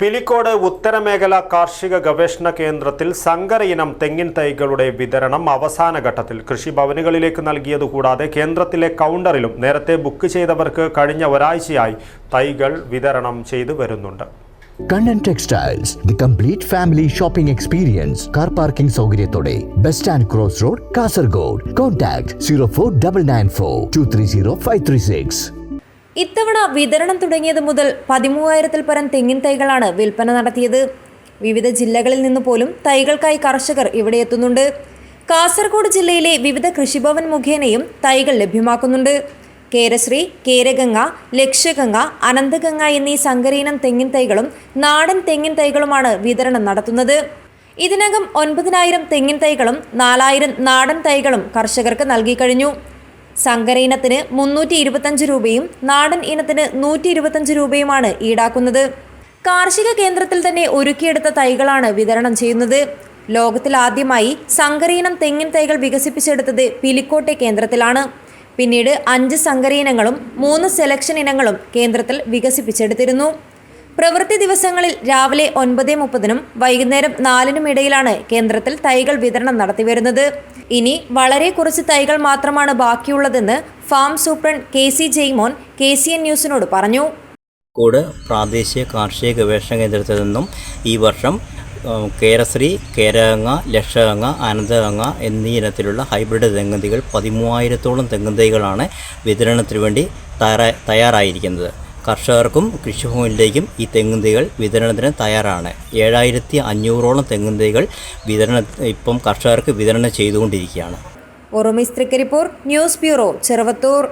പിലിക്കോട് ഉത്തരമേഖല കാർഷിക ഗവേഷണ കേന്ദ്രത്തിൽ സങ്കര ഇനം തെങ്ങിൻ തൈകളുടെ വിതരണം അവസാന ഘട്ടത്തിൽ കൃഷിഭവനുകളിലേക്ക് നൽകിയത് കൂടാതെ കേന്ദ്രത്തിലെ കൗണ്ടറിലും നേരത്തെ ബുക്ക് ചെയ്തവർക്ക് കഴിഞ്ഞ ഒരാഴ്ചയായി തൈകൾ വിതരണം ചെയ്തു വരുന്നുണ്ട്. Kannan textiles the complete family shopping experience car parking സൗകര്യത്തോടെ. Bus stand cross road Kasaragod contact zero four double nine four two three zero five three six ഇത്തവണ വിതരണം തുടങ്ങിയത് മുതൽ പതിമൂവായിരത്തിൽ പരം തെങ്ങിൻ തൈകളാണ് വിൽപ്പന നടത്തിയത്. വിവിധ ജില്ലകളിൽ നിന്ന് പോലും തൈകൾക്കായി കർഷകർ ഇവിടെ എത്തുന്നുണ്ട്. കാസർഗോഡ് ജില്ലയിലെ വിവിധ കൃഷിഭവൻ മുഖേനയും തൈകൾ ലഭ്യമാക്കുന്നുണ്ട്. കേരശ്രീ കേരഗംഗ ലക്ഷ്യഗംഗ അനന്തഗംഗ എന്നീ സങ്കരീനം തെങ്ങിൻ തൈകളും നാടൻ തെങ്ങിൻ തൈകളുമാണ് വിതരണം നടത്തുന്നത്. ഇതിനകം ഒൻപതിനായിരം തെങ്ങിൻ തൈകളും നാലായിരം നാടൻ തൈകളും കർഷകർക്ക് നൽകി കഴിഞ്ഞു. സങ്കര ഇനത്തിന് മുന്നൂറ്റി ഇരുപത്തഞ്ച് രൂപയും നാടൻ ഇനത്തിന് നൂറ്റി ഇരുപത്തഞ്ച് രൂപയുമാണ് ഈടാക്കുന്നത്. കാർഷിക കേന്ദ്രത്തിൽ തന്നെ ഒരുക്കിയെടുത്ത തൈകളാണ് വിതരണം ചെയ്യുന്നത്. ലോകത്തിൽ ആദ്യമായി സങ്കരയിനം തെങ്ങിൻ തൈകൾ വികസിപ്പിച്ചെടുത്തത് പിലിക്കോട്ടെ കേന്ദ്രത്തിലാണ്. പിന്നീട് അഞ്ച് സങ്കര ഇനങ്ങളും മൂന്ന് സെലക്ഷൻ ഇനങ്ങളും കേന്ദ്രത്തിൽ വികസിപ്പിച്ചെടുത്തിരുന്നു. പ്രവൃത്തി ദിവസങ്ങളിൽ രാവിലെ ഒൻപത് മുപ്പതിനും വൈകുന്നേരം നാലിനും ഇടയിലാണ് കേന്ദ്രത്തിൽ തൈകൾ വിതരണം നടത്തിവരുന്നത്. ഇനി വളരെ കുറച്ച് തൈകൾ മാത്രമാണ് ബാക്കിയുള്ളതെന്ന് farm superintendent K C Jaimon K C N ന്യൂസിനോട് പറഞ്ഞു. കോട് പ്രാദേശിക കാർഷിക ഗവേഷണ കേന്ദ്രത്തിൽ നിന്നും ഈ വർഷം കേരശ്രീ കേരഗംഗ ലക്ഷഗംഗ അനന്തകങ്ങ എന്നീ ഇനത്തിലുള്ള ഹൈബ്രിഡ് തെങ്ങന്തികൾ പതിമൂവായിരത്തോളം തെങ്ങന്തികളാണ് വിതരണത്തിനു വേണ്ടി തയ്യാറായിരിക്കുന്നത്. കർഷകർക്കും കൃഷിഭൂമിയിലേക്കും ഈ തെങ്ങുതൈകൾ വിതരണത്തിന് തയ്യാറാണ്. ഏഴായിരത്തി അഞ്ഞൂറോളം തെങ്ങുതൈകൾ വിതരണ ഇപ്പം കർഷകർക്ക് വിതരണം ചെയ്തുകൊണ്ടിരിക്കുകയാണ്. ഒറുമിസ് തൃക്കരിപ്പൂർ ന്യൂസ് ബ്യൂറോ ചെറുവത്തൂർ.